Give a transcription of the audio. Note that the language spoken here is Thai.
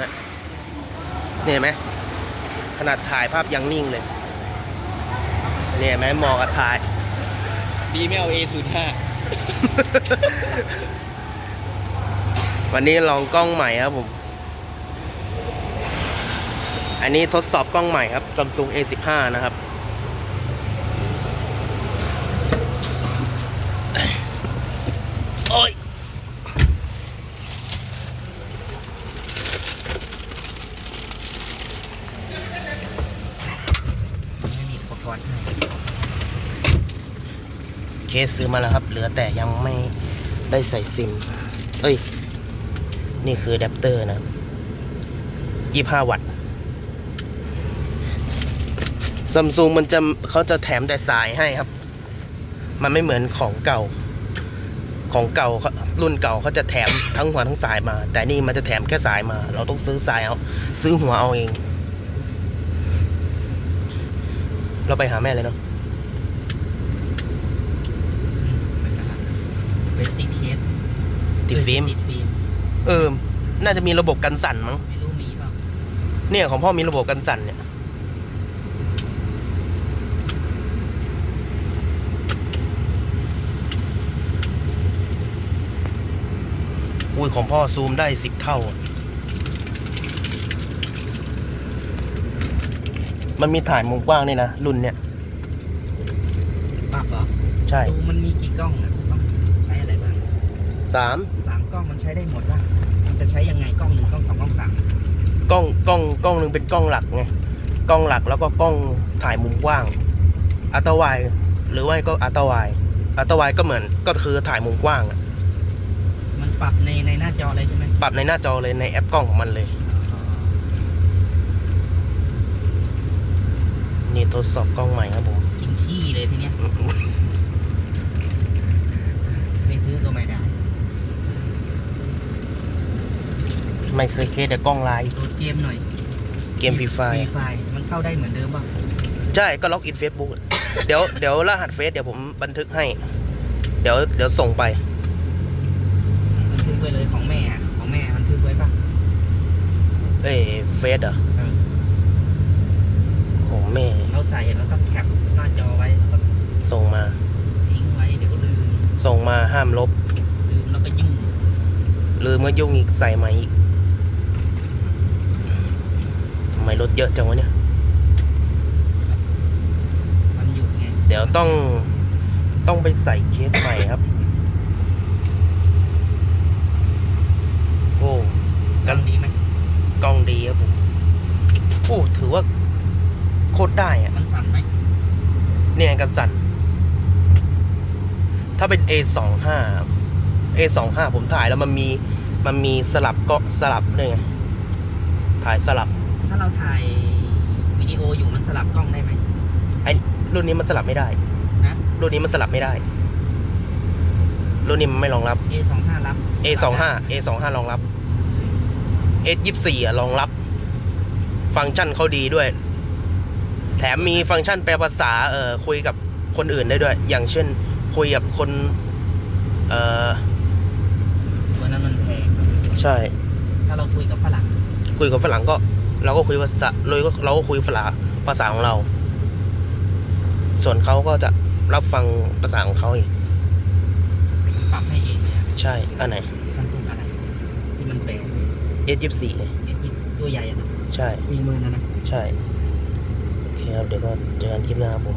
นะเนี่ยเห็นไหมขนาดถ่ายภาพยังนิ่งเลยเนี่ยเห็นไหมมองกับถ่าย ดีไม่เอา A 0 5 วันนี้ลองกล้องใหม่ครับผม อันนี้ทดสอบกล้องใหม่ครับ Samsung A15 นะครับ โอ้ย ไม่มีอุปกรณ์ให้ เคสซื้อมาแล้วครับ เหลือแต่ยังไม่ได้ใส่ซิม เอ้ย นี่คือแดปเตอร์นะ25วัตต์ซัมซุงมันจะเขาจะแถมแต่สายให้ครับ มันไม่เหมือนของเก่า ของเก่าเขารุ่นเก่าเขาจะแถมทั้งหัวทั้งสายมา แต่นี่มันจะแถมแค่สายมา เราต้องซื้อสายเอาซื้อหัวเอาเอง เราไปหาแม่เลยเนาะ เป็นติดเคส ติดฟิล์ม ติดฟิล์มเออ น่าจะมีระบบกันสั่นมั้ง ไม่รู้มีเปล่าเนี่ยของพ่อมีระบบกันสั่นเนี่ย อุ้ยของพ่อซูมได้สิบเท่า มันมีถ่ายมุมกว้างนี่นะ รุ่นเนี่ย ปรับเหรอใช่ดูมันมีกี่กล้องอะต้องใช้อะไรบ้างสามสาม กล้องมันใช้ได้หมดว่ามันจะใช้ยังไงกล้องหนึ่งกล้องสองกล้องสามกล้องกล้องกล้องหนึ่งเป็นกล้องหลักไงกล้องหลักแล้วก็กล้องถ่ายมุมกว้างอัลตร้าไวด์หรือว่าก็อัลตร้าไวด์อัลตร้าไวด์ก็เหมือนก็คือถ่ายมุมกว้างอะมันปรับในในหน้าจอเลยใช่ไหมปรับในหน้าจอเลยในแอปกล้องของมันเลย นี่ทดสอบกล้องใหม่ครับผมกินขี้เลยทีเนี้ย ไม่ซื้อก็ไม่ได้ ไม่ซื้อเคสแต่กล้องไลน์โหลดเกมหน่อยเกมพีไฟฟไฟมันเข้าได้เหมือนเดิมป่ะใช่ก็ล็อกอินเฟซบุ๊กเดี๋ยวเดี๋ยวรหัสเฟซเดี๋ยวผมบันทึกให้ เดี๋ยวเดี๋ยวส่งไปมันทึกไว้เลยของแม่อะของแม่มันทึกไว้ป่ะเอ้ยเฟซเหรอเออของแม่เราใส่แล้วก็แคปหน้าจอไว้แล้วก็ส่งมา ทิ้งไว้เดี๋ยวลืมส่งมาห้ามลบ ลืมแล้วก็ยุ่งลืมก็ยุ่งอีกใส่มาอีกทำไมรถเยอะจังวะเนี่ย มันหยุดไงเดี๋ยวต้องต้องไปใส่เคสใหม่ครับ โอ้กันดีไหมกล้องดีครับผมโอ้ถือว่าโคตรได้อะมันสั่นไหมเนี่ยกันสั่น ถ้าเป็น A25 ครับ A25 ผมถ่ายแล้วมันมีมันมีสลับก็สลับเนี่ยไงถ่ายสลับ ถ้าเราถ่ายวิดีโออยู่มันสลับกล้องได้ไหม ไอ้รุ่นนี้มันสลับไม่ได้นะ รุ่นนี้มันสลับไม่ได้ รุ่นนี้มันไม่รองรับ A25 รับ A25 A25 รองรับ S24 อะรองรับ ฟังก์ชันเขาดีด้วย แถมมีฟังก์ชันแปลภาษาเอ่อคุยกับคนอื่นได้ด้วย อย่างเช่น คุยกับคน เอ่อตัวนั้นมันแพง ใช่ ถ้าเราคุยกับฝรั่ง คุยกับฝรั่งก็ เราก็คุยภาษาเลยก็เราก็คุยภาษาภาษาของเรา ส่วนเขาก็จะรับฟังภาษาของเขาอีกปรับให้เองเลยอะใช่ อันไหน ซัมซุงอะไรที่มันแพง S24 ไงไอ้ที่ตัวใหญ่อะนะใช่ สี่หมื่นนะนะ ใช่ โอเคครับ เดี๋ยวก็เจอกันคลิปหน้าครับผม